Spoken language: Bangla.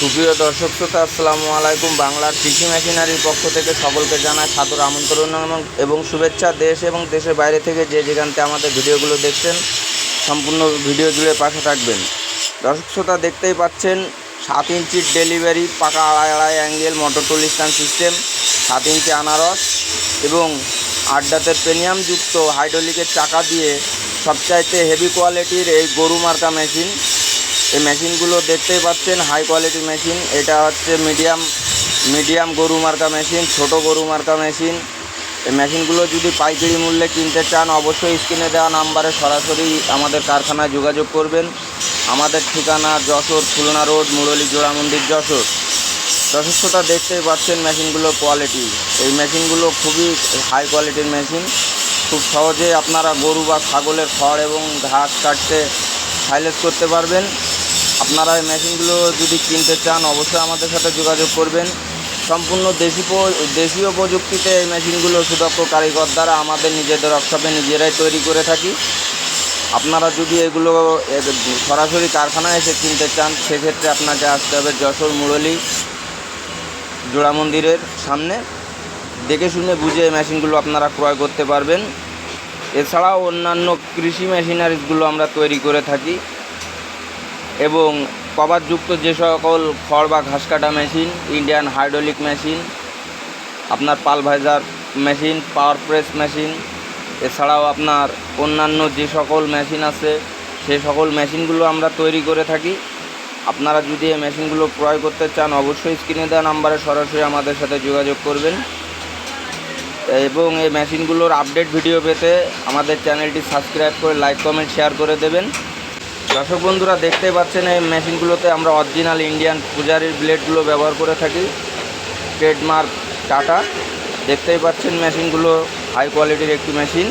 সুপ্রিয় দর্শক শ্রোতা, আসসালামু আলাইকুম। বাংলার কৃষি মেশিনারির পক্ষ থেকে সকলকে জানায় সাদর আমন্ত্রণ এবং- শুভেচ্ছা। দেশ এবং দেশের বাইরে থেকে যে যেখানতে আমাদের ভিডিওগুলো দেখছেন, সম্পূর্ণ ভিডিও জুড়ে পাশে থাকবেন। দর্শক শ্রোতা, দেখতেই পাচ্ছেন, সাত ইঞ্চির ডেলিভারি, পাকা আড়াই আড়াই angle, motor tool stand system, সাত ইঞ্চি আনারস এবং আড্ডাতের প্রেমিয়ামযুক্ত হাইড্রোলিকের চাকা দিয়ে সবচাইতে হেভি কোয়ালিটির এই গরু মার্কা মেশিন। এই মেশিনগুলো দেখতেই পাচ্ছেন হাই কোয়ালিটি মেশিন এটা হচ্ছে মিডিয়াম মিডিয়াম গরু মার্কা মেশিন ছোট গরু মার্কা মেশিন এই মেশিনগুলো যদি পাইকারি মূল্যে কিনতে চান, অবশ্যই স্ক্রিনে দেওয়া নাম্বারে সরাসরি আমাদের কারখানায় যোগাযোগ করবেন। আমাদের ঠিকানা যশোর খুলনা রোড, মুরলী জোড়া মন্দির, যশোর। যথেষ্টটা দেখতেই পাচ্ছেন মেশিনগুলোর কোয়ালিটি এই মেশিনগুলো খুবই হাই কোয়ালিটির মেশিন খুব সহজে আপনারা গরু বা ছাগলের খড় এবং ঘাস কাটতে সাইলেজ করতে পারবেন। আপনারা এই মেশিনগুলো যদি কিনতে চান, অবশ্যই আমাদের সাথে যোগাযোগ করবেন। সম্পূর্ণ দেশি দেশীয় প্রযুক্তিতে এই মেশিনগুলো সুদক্ষ কারিগর দ্বারা আমাদের নিজেদের ওয়ার্কশপে নিজেরাই তৈরি করে থাকি। আপনারা যদি এগুলো সরাসরি কারখানায় এসে কিনতে চান, সেক্ষেত্রে আপনাকে আসতে হবে যশোর মুরলী জোড়া মন্দিরের সামনে। দেখে শুনে বুঝে এই মেশিনগুলো আপনারা ক্রয় করতে পারবেন। এছাড়াও অন্যান্য কৃষি মেশিনারিজগুলো আমরা তৈরি করে থাকি। এবং কভারযুক্ত যে সকল খড় বা ঘাস কাটা মেশিন ইন্ডিয়ান হাইড্রোলিক মেশিন আপনার pulveriser machine power press machine এছাড়াও আপনার অন্যান্য যে সকল মেশিন আছে, সে সকল মেশিনগুলো আমরা তৈরি করে থাকি। আপনারা যদি এই মেশিনগুলো ক্রয় করতে চান, অবশ্যই স্ক্রিনে দেওয়া নাম্বারে সরাসরি আমাদের সাথে যোগাযোগ করবেন। এবং এই মেশিনগুলোর আপডেট ভিডিও পেতে আমাদের চ্যানেলটি সাবস্ক্রাইব করে লাইক কমেন্ট শেয়ার করে দেবেন। দর্শক বন্ধুরা দেখতে পাচ্ছেন এই মেশিনগুলোতে আমরা অরিজিনাল ইন্ডিয়ান পূজারির ব্লেডগুলো ব্যবহার করে থাকি। ট্রেডমার্ক টাটা দেখতেই পাচ্ছেন মেশিনগুলো হাই কোয়ালিটির একটি মেশিন।